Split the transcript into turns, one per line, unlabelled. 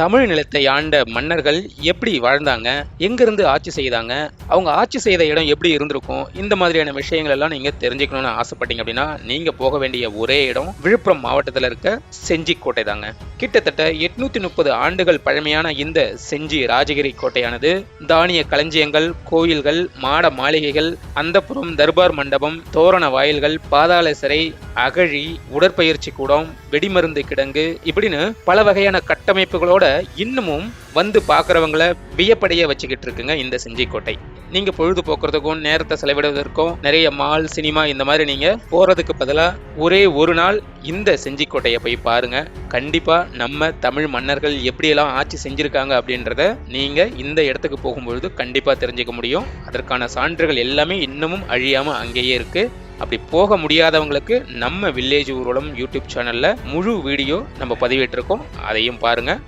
தமிழ் நிலத்தை ஆண்ட மன்னர்கள் எப்படி வாழ்ந்தாங்க? எங்கிருந்து ஆட்சி செய்தாங்க? அவங்க ஆட்சி செய்த இடம் எப்படி இருந்திருக்கும்? இந்த மாதிரியான விஷயங்கள் எல்லாம் நீங்க தெரிஞ்சுக்கணும்னு ஆசைப்பட்டீங்க அப்படின்னா நீங்க போக வேண்டிய ஒரே இடம் விழுப்புரம் மாவட்டத்தில் இருக்க செஞ்சிக்கோட்டை தாங்க. கிட்டத்தட்ட எட்நூத்தி முப்பது ஆண்டுகள் பழமையான இந்த செஞ்சி ராஜகிரி கோட்டையானது தானிய களஞ்சியங்கள் கோயில்கள் மாட மாளிகைகள் அந்தப்புறம் தர்பார் மண்டபம் தோரண வாயில்கள் பாதாள சிறை அகழி உடற்பயிற்சி கூடம் வெடிமருந்து கிடங்கு இப்படின்னு பல வகையான கட்டமைப்புகளோட இன்னமும் வந்து பார்க்குறவங்கள வியப்படைய வச்சுக்கிட்டு இருக்குங்க இந்த செஞ்சி நீங்கள் பொழுது பொழுதுபோக்குறதுக்கும் நேரத்தை செலவிடுவதற்கும் நிறைய மால் சினிமா இந்த மாதிரி நீங்க போறதுக்கு பதிலாக ஒரே ஒரு நாள் இந்த செஞ்சிக்கோட்டையை போய் பாருங்க. கண்டிப்பா நம்ம தமிழ் மன்னர்கள் எப்படியெல்லாம் ஆட்சி செஞ்சிருக்காங்க அப்படின்றத நீங்க இந்த இடத்துக்கு போகும்பொழுது கண்டிப்பா தெரிஞ்சுக்க முடியும். அதற்கான சான்றுகள் எல்லாமே இன்னமும் அழியாம அங்கேயே இருக்கு. அப்படி போக முடியாதவங்களுக்கு நம்ம வில்லேஜ் ஊர்வலம் யூடியூப் சேனல்ல முழு வீடியோ நம்ம பதிவிட்டிருக்கோம். அதையும் பாருங்க.